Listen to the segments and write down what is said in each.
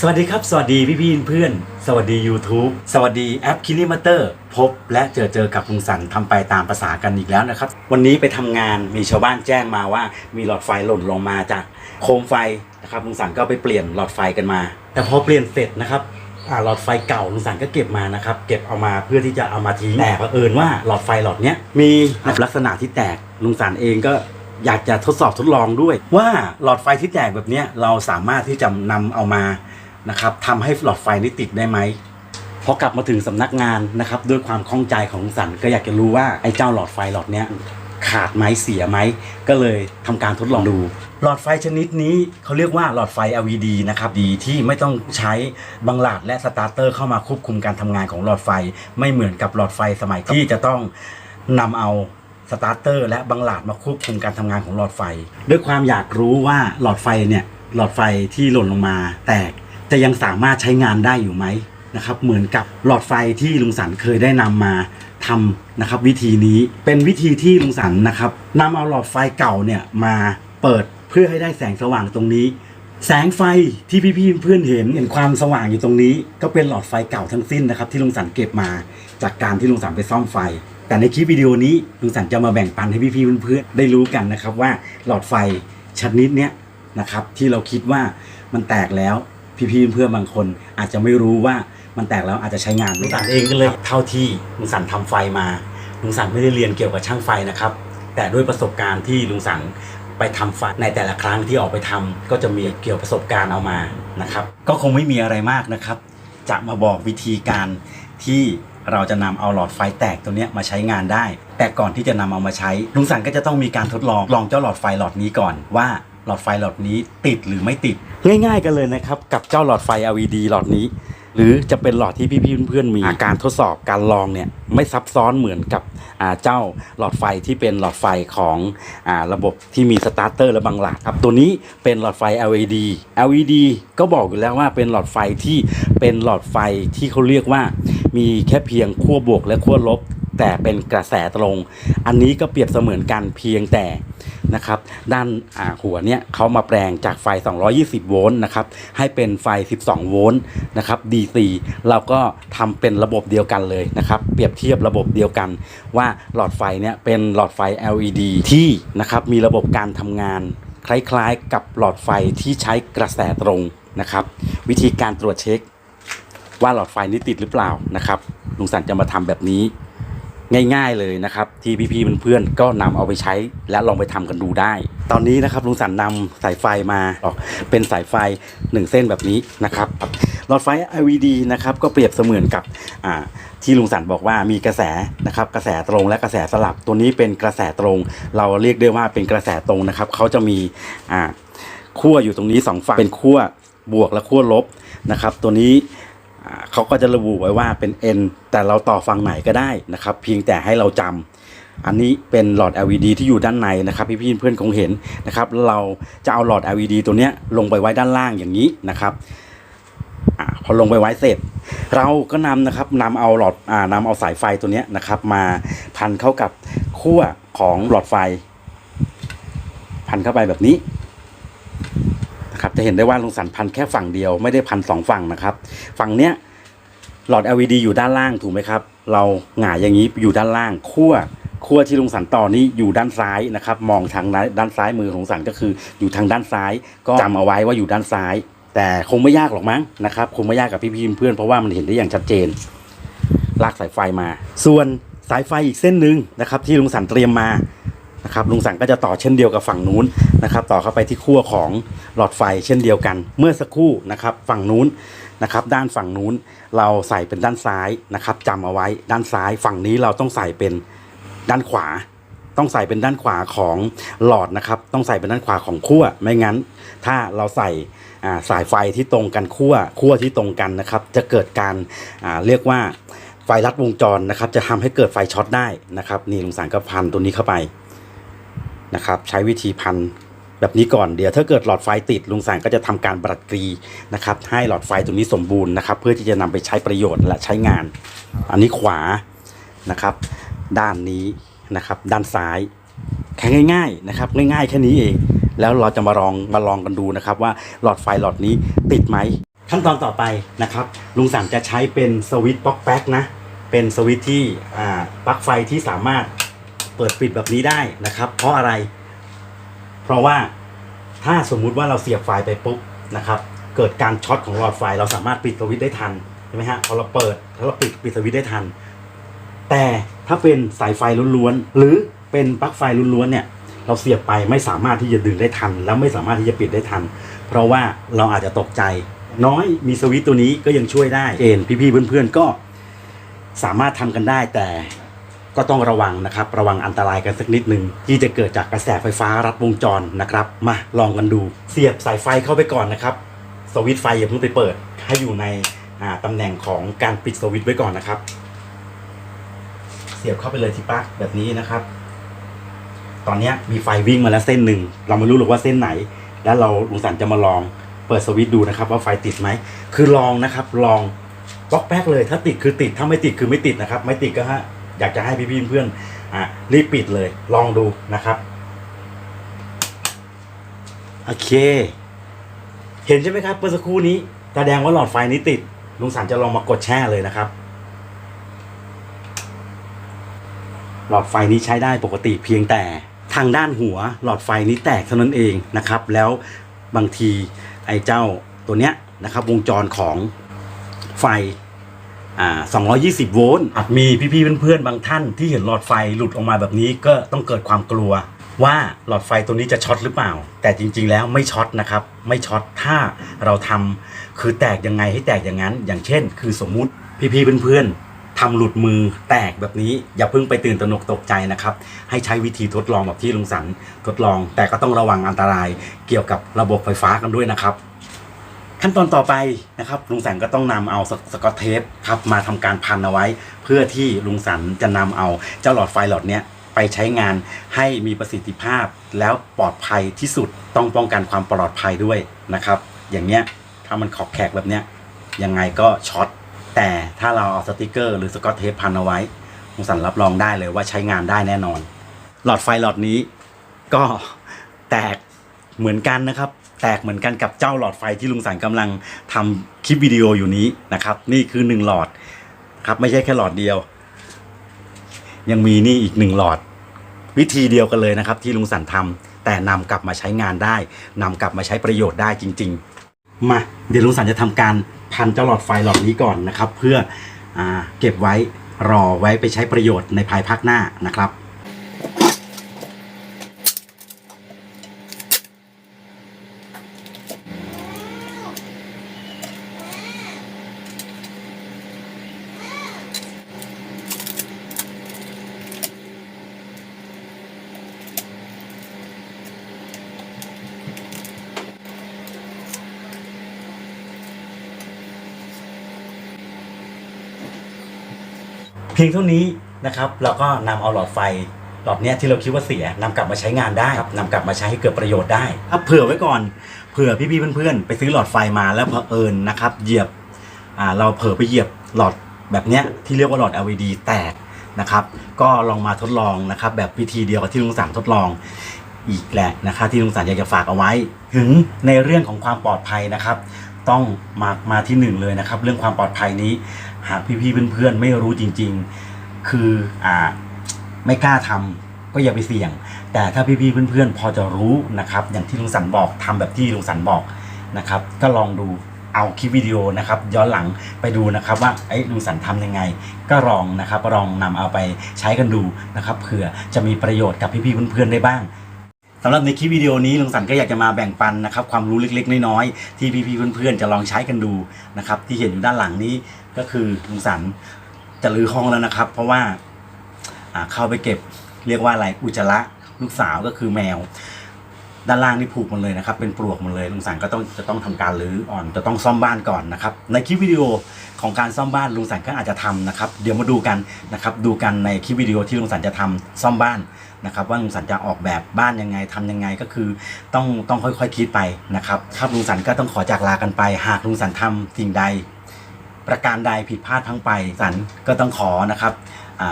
สวัสดีครับ สวัสดีพี่พี่เพื่อน สวัสดี YouTube สวัสดีแอปคินิมาเตอร์พบและเจอเจอกับลุงสันทำไปตามภาษากันอีกแล้วนะครับ วันนี้ไปทำงานมีชาวบ้านแจ้งมาว่า มีหลอดไฟหล่นลงมาจากโคมไฟนะครับลุงสันก็ไปเปลี่ยนหลอดไฟกันมา แต่พอเปลี่ยนเสร็จนะครับหลอดไฟเก่าลุงสันก็เก็บมานะครับเก็บเอามาเพื่อที่จะเอามาทิ้งแต่เผอิญว่าหลอดไฟหลอดเนี้ยมีลักษณะที่แตกลุงสันเองก็อยากจะทดสอบทดลองด้วย ว่าหลอดไฟที่แตกแบบนี้เราสามารถที่จะนำเอามา นะครับทำให้หลอดไฟนี้ติดได้ไหมพอกลับมาถึงสำนักงานนะครับด้วยความข้องใจของสันก็อยากจะรู้ว่าไอ้เจ้าหลอดไฟหลอดเนี้ยขาดไหมเสียไหมก็เลยทำการทดลองดู หลอดไฟชนิดนี้เขาเรียกว่าหลอดไฟ LED นะครับดีที่ไม่ต้องใช้บังหลาดและสตาร์เตอร์เข้ามาควบคุมการทำงานของหลอดไฟ ไม่เหมือนกับหลอดไฟสมัยที่จะต้องนำเอาสตาร์เตอร์และบังหลาดมาควบคุมการทำงานของหลอดไฟ ด้วยความอยากรู้ว่าหลอดไฟเนี่ยหลอดไฟที่หล่นลงมาแตก จะยังสามารถใช้งานได้อยู่ไหมนะครับเหมือนกับหลอดไฟที่ลุงสันเคยได้นำมาทำนะครับวิธีนี้เป็นวิธีที่ลุงสันนะครับนำเอาหลอดไฟเก่าเนี่ยมาเปิดเพื่อให้ได้แสงสว่างตรงนี้ แสงไฟที่พี่ๆเพื่อนเห็นเห็นความสว่างอยู่ตรงนี้ ก็เป็นหลอดไฟเก่าทั้งสิ้นนะครับที่ลุงสันเก็บมาจากการที่ลุงสันไปซ่อมไฟ แต่ในคลิปวิดีโอนี้ลุงสันจะมาแบ่งปันให้พี่ๆเพื่อนๆได้รู้กันนะครับว่าหลอดไฟชนิดเนี้ยนะครับที่เราคิดว่ามันแตกแล้ว พี่ๆเพื่อนๆบางคน อาจจะไม่รู้ว่ามันแตกแล้วอาจจะใช้งานลุงสันเองก็เลยเท่าที่ลุงสันทำไฟมาลุงสันไม่ได้เรียนเกี่ยวกับช่างไฟนะครับ แต่ด้วยประสบการณ์ที่ลุงสันไปทำไฟในแต่ละครั้งที่ออกไปทำก็จะมีเกี่ยวประสบการณ์เอามานะครับ ก็คงไม่มีอะไรมากนะครับ จะมาบอกวิธีการที่เราจะนำเอาหลอดไฟแตกตัวเนี้ยมาใช้งานได้ แต่ก่อนที่จะนำเอามาใช้ลุงสันก็จะต้องมีการทดลองลองเจ้าหลอดไฟหลอดนี้ก่อนว่าหลอดไฟหลอดนี้ติดหรือไม่ติด ง่ายๆกันเลยนะครับกับเจ้าหลอดไฟ LED หลอดนี้ หรือจะเป็นหลอดที่พี่ๆเพื่อนๆมีการทดสอบการลองเนี่ยไม่ซับซ้อนเหมือนกับเจ้าหลอดไฟที่เป็นหลอดไฟของอระบบที่มีสตาร์เตอร์และบังหลาดครับตัวนี้เป็นหลอดไฟ LED LED ก็บอกอยู่แล้วว่าเป็นหลอดไฟที่เป็นหลอดไฟที่เขาเรียกว่ามีแค่เพียงขั้วบวกและขั้วลบ แต่เป็นกระแสตรง อันนี้ก็เปรียบเสมือนกันเพียงแต่นะครับด้านาหัวเนี่ยเขามาแปลงจากไฟ 220 โวลต์นะครับให้เป็นไฟ 12 โวลต์นะครับ DC เราก็ทำเป็นระบบเดียวกันเลยนะครับเปรียบเทียบระบบเดียวกัน ว่าหลอดไฟเนี่ยเป็นหลอดไฟ LED ที่นะครับมีระบบการทำงานคล้ายๆ กับหลอดไฟที่ใช้กระแสตรงนะครับ วิธีการตรวจเช็ค ว่าหลอดไฟนี้ติดหรือเปล่านะครับลุงสันจะมาทำแบบนี้ ง่ายๆเลยนะครับ ที่พี่ๆเพื่อนๆก็นำเอาไปใช้และลองไปทำกันดูได้ ตอนนี้นะครับลุงสันนำสายไฟมาออกเป็นสายไฟหนึ่งเส้นแบบนี้นะครับหลอดไฟ LED นะครับก็เปรียบเสมือนกับที่ลุงสันบอกว่ามีกระแสนะครับกระแสตรงและกระแสสลับตัวนี้เป็นกระแสตรง เราเรียกได้ว่าเป็นกระแสตรงนะครับเขาจะมีขั้วอยู่ตรงนี้สองฝั่งเป็นขั้วบวกและขั้วลบนะครับ ตัวนี้ เขาก็จะระบุไว้ว่าเป็น N แต่เราต่อฝั่งไหนก็ได้นะครับ เพียงแต่ให้เราจำอันนี้เป็นหลอด LED ที่อยู่ด้านในนะครับพี่พี่ๆเพื่อนคงเห็นนะครับ เราจะเอาหลอด LED ตัวเนี้ยลงไปไว้ด้านล่างอย่างนี้นะครับอพอลงไปไว้เสร็จ เราก็นำนะครับนำเอาหลอดอนำเอาสายไฟตัวนี้นะครับ มาพันเข้ากับขั้วของหลอดไฟ พันเข้าไปแบบนี้ จะเห็นได้ว่าลุงสันพันแค่ฝั่งเดียวไม่ได้พันสองฝั่งนะครับ ฝั่งเนี้ยหลอด LED อยู่ด้านล่างถูกไหมครับ เราหงายอย่างนี้อยู่ด้านล่างขั้วขั้วที่ลุงสันต่อนี้อยู่ด้านซ้ายนะครับ มองทางด้านซ้ายมือของสันก็คืออยู่ทางด้านซ้าย ก็จำเอาไว้ว่าอยู่ด้านซ้าย แต่คงไม่ยากหรอกมั้งนะครับคงไม่ยากกับพี่ๆเพื่อนเพราะว่ามันเห็นได้อย่างชัดเจน ลากสายไฟมา ส่วนสายไฟอีกเส้นหนึ่งนะครับ ที่ลุงสันเตรียมมา นะครับลุงสังก็จะต่อเช่นเดียวกับฝั่งนู้นนะครับ ต่อเข้าไปที่ขั้วของหลอดไฟเช่นเดียวกัน เมื่อสักครู่นะครับ ฝั่งนู้นนะครับ ด้านฝั่งนู้นเราใส่เป็นด้านซ้ายนะครับจำเอาไว้ด้านซ้าย ฝั่งนี้เราต้องใส่เป็นด้านขวา ต้องใส่เป็นด้านขวาของหลอดนะครับ ต้องใส่เป็นด้านขวาของขั้วไม่งั้น ถ้าเราใส่สายไฟที่ตรงกันขั้วขั้วที่ตรงกันนะครับ จะเกิดการเรียกว่าไฟลัดวงจรนะครับ จะทำให้เกิดไฟช็อตได้นะครับ นี่ลุงสังก็พันตัวนี้เข้าไป นะครับ ใช้วิธีพันแบบนี้ก่อนเดี๋ยวถ้าเกิดหลอดไฟติดลุงสันก็จะทำการบรัดกรีนะครับ ให้หลอดไฟตัวนี้สมบูรณ์นะครับ เพื่อที่จะนำไปใช้ประโยชน์และใช้งาน อันนี้ขวานะครับ ด้านนี้นะครับ ด้านซ้ายแค่ง่ายๆนะครับง่ายๆแค่นี้เอง แล้วเราจะมาลองมาลองกันดูนะครับ ว่าหลอดไฟหลอดนี้ติดไหมขั้นตอนต่อไปนะครับ ลุงสันจะใช้เป็นสวิตช์ปลั๊กแป๊กนะเป็นสวิตช์ที่ปลั๊กไฟที่สามารถ เปิดปิดแบบนี้ได้นะครับ เพราะอะไร เพราะว่าถ้าสมมุติว่าเราเสียบไฟไปปุ๊บนะครับ เกิดการช็อตของหลอดไฟเราสามารถปิดสวิตช์ได้ทันใช่ไหมฮะพอเราเปิดแล้วเราปิดปิดสวิตช์ได้ทัน แต่ถ้าเป็นสายไฟล้วนๆหรือเป็นปลั๊กไฟล้วนๆเนี่ย เราเสียบไปไม่สามารถที่จะดึงได้ทัน แล้วไม่สามารถที่จะปิดได้ทัน เพราะว่าเราอาจจะตกใจ น้อยมีสวิตตัวนี้ก็ยังช่วยได้เอ็นพี่ๆเพื่อนๆก็สามารถทำกันได้แต่ ก็ต้องระวังนะครับ ระวังอันตรายกันสักนิดหนึ่งที่จะเกิดจากกระแสไฟฟ้ารัดวงจรนะครับ มาลองกันดู เสียบสายไฟเข้าไปก่อนนะครับ สวิตช์ไฟอย่าเพิ่งไปเปิด ให้อยู่ในตำแหน่งของการปิดสวิตช์ไว้ก่อนนะครับ เสียบเข้าไปเลยที่ปลั๊กแบบนี้นะครับ ตอนนี้มีไฟวิ่งมาแล้วเส้นหนึ่งเราไม่รู้หรอกว่าเส้นไหน แล้วเราลุงสันจะมาลองเปิดสวิตช์ดูนะครับ ว่าไฟติดไหมคือลองนะครับ ลองบล็อกแป๊กเลยถ้าติดคือติดถ้าไม่ติดคือไม่ติดนะครับ ไม่ติดก็ฮะ อยากจะให้พี่ๆเพื่อนๆอะรีบปิดเลยลองดูนะครับโอเค เห็นใช่ไหมครับเมื่อสักครู่นี้แสดงว่าหลอดไฟนี้ติดลุงสันจะลองมากดแช่เลยนะครับ หลอดไฟนี้ใช้ได้ปกติเพียงแต่ทางด้านหัวหลอดไฟนี้แตกเท่านั้นเองนะครับ แล้วบางทีไอ้เจ้าตัวเนี้ยนะครับ วงจรของไฟอ่า 220 โวลต์อาจมีพี่ๆเพื่อนๆบางท่านที่เห็นหลอดไฟหลุดออกมาแบบนี้ก็ต้องเกิดความกลัว ว่าหลอดไฟตัวนี้จะช็อตหรือเปล่า แต่จริงๆแล้วไม่ช็อตนะครับ ไม่ช็อตถ้าเราทำคือแตกยังไงให้แตกอย่างนั้น อย่างเช่น คือสมมุติพี่ๆเพื่อนๆทำหลุดมือแตกแบบนี้ อย่าเพิ่งไปตื่นตระหนกตกใจนะครับ ให้ใช้วิธีทดลองแบบที่ลุงสันทดลอง แต่ก็ต้องระวังอันตรายเกี่ยวกับระบบไฟฟ้ากันด้วยนะครับ ขั้นตอนต่อไปนะครับลุงสันก็ต้องนำเอาสสกอตเทปครับมาทำการพันเอาไว้ เพื่อที่ลุงสันจะนำเอาเจ้าหลอดไฟหลอดเนี้ยไปใช้งานให้มีประสิทธิภาพแล้วปลอดภัยที่สุดต้องป้องกันความปลอดภัยด้วยนะครับ อย่างเนี้ยถ้ามันขอบแขกแบบเนี้ยยังไงก็ช็อตแต่ถ้าเราเอาสติกเกอร์หรือสกอตเทปพันเอาไว้ลุงสันรับรองได้เลยว่าใช้งานได้แน่นอน หลอดไฟหลอดนี้ก็แตกเหมือนกันนะครับ แตกเหมือนกันกับเจ้าหลอดไฟที่ลุงสันกำลังทำคลิปวิดีโออยู่นี้นะครับ นี่คือหนึ่งหลอดครับไม่ใช่แค่หลอดเดียว ยังมีนี่อีกหนึ่งหลอด วิธีเดียวกันเลยนะครับ ที่ลุงสันทำแต่นำกลับมาใช้งานได้นำกลับมาใช้ประโยชน์ได้จริง ๆ มาเดี๋ยวลุงสันจะทำการพันเจ้าหลอดไฟหลอดนี้ก่อนนะครับ เพื่ออเก็บไว้รอไว้ไปใช้ประโยชน์ในภายภาคหน้านะครับ เพียงเท่านี้นะครับเราก็นำเอาหลอดไฟหลอดเนี้ยที่เราคิดว่าเสียนำกลับมาใช้งานได้นำกลับมาใช้ให้เกิดประโยชน์ได้ถ้าเผื่อไว้ก่อนเผื่อพี่ๆเพื่อนๆไปซื้อหลอดไฟมาแล้วเผอิญนะครับเหยียบอ่าเราเผลอไปเหยียบหลอดแบบเนี้ยที่เรียกว่าหลอด LED แตกนะครับ ก็ลองมาทดลองนะครับแบบวิธีเดียวกับที่ลุงสันทดลอง อีกแหละนะครับที่ลุงสันอยากจะฝากเอาไว้ ถึงในเรื่องของความปลอดภัยนะครับ ต้องมามาที่หนึ่งเลยนะครับ เรื่องความปลอดภัยนี้ หากพี่ๆเพื่อนๆไม่รู้จริง ๆ คืออ่าไม่กล้าทำก็อย่าไปเสี่ยง แต่ถ้าพี่ๆเพื่อนๆพอจะรู้นะครับ อย่างที่ลุงสันบอกทำแบบที่ลุงสันบอกนะครับ ก็ลองดูเอาคลิปวิดีโอนะครับย้อนหลังไปดูนะครับว่าไอ้ลุงสันทำยังไง ก็ลองนะครับลองนำเอาไปใช้กันดูนะครับเผื่อจะมีประโยชน์กับพี่ๆเพื่อนๆได้บ้าง สำหรับในคลิปวิดีโอนี้ลุงสันก็อยากจะมาแบ่งปันนะครับความรู้เล็กๆ น้อยๆที่พี่ๆเพื่อนๆจะลองใช้กันดูนะครับที่เห็นอยู่ด้านหลังนี้ก็คือลุงสันจะรื้อห้องแล้วนะครับ เพราะว่าเข้าไปเก็บเรียกว่าอะไรอุจจาระลูกสาวก็คือแมว ด้านล่างนี่ผูกหมันเลยนะครับ เป็นปลวกหมันเลยลุงสันก็ต้องจะต้องทำการรื้ออ่อนจะต้องซ่อมบ้านก่อนนะครับ ในคลิปวิดีโอของการซ่อมบ้านลุงสันก็อาจจะทำนะครับ เดี๋ยวมาดูกันนะครับ ดูกันในคลิปวิดีโอที่ลุงสันจะทำซ่อมบ้าน นะครับว่าลุงสันจะออกแบบบ้านยังไงทำยังไงก็คือต้องต้องค่อยๆคิดไปนะครับครับลุงสันก็ต้องขอจากลากันไป หากลุงสันทำสิ่งใด ประการใดผิดพลาดพลังไปสันก็ต้องขอนะครับ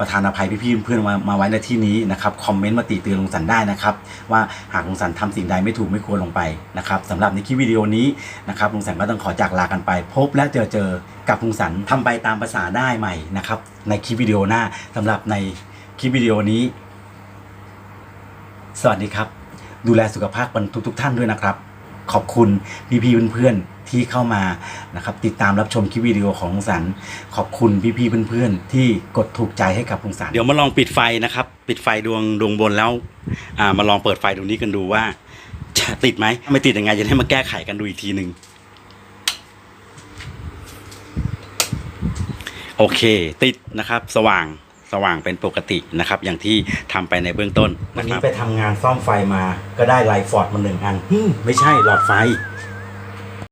ประธานอภัยพี่ๆเพื่อนมามาไว้ในที่นี้นะครับคอมเมนต์มาติเตือนลุงสันได้นะครับ ว่าหากลุงสันทำสิ่งใดไม่ถูกไม่ควรลงไปนะครับสำหรับในคลิปวิดีโอนี้นะครับลุงสันก็ต้องขอจากลากันไป พบและเจอเจอกับลุงสันทำไปตามภาษาได้ใหม่นะครับในคลิปวิดีโอหน้าสำหรับในคลิปวิดีโอนี้ สวัสดีครับ ดูแลสุขภาพกันทุก ๆ ท่านด้วยนะครับ ขอบคุณพี่ๆเพื่อนๆที่เข้ามานะครับติดตามรับชมคลิปวิดีโอของลุงสัน ขอบคุณพี่ๆเพื่อนๆที่กดถูกใจให้กับลุงสันเดี๋ยวมาลองปิดไฟนะครับ ปิดไฟดวงดวงบนแล้วอ่ามาลองเปิดไฟดวงนี้กันดูว่า จะติดไหมไม่ติดยังไงจะได้มาแก้ไขกันดูอีกทีหนึ่งโอเค ติดนะครับ สว่าง สว่างเป็นปกตินะครับ อย่างที่ทำไปในเบื้องต้นวันนี้ไปทำงานซ่อมไฟมาก็ได้ไลฟ์ฟอร์ดมาหนึ่งอันฮึ่มไม่ใช่หลอดไฟ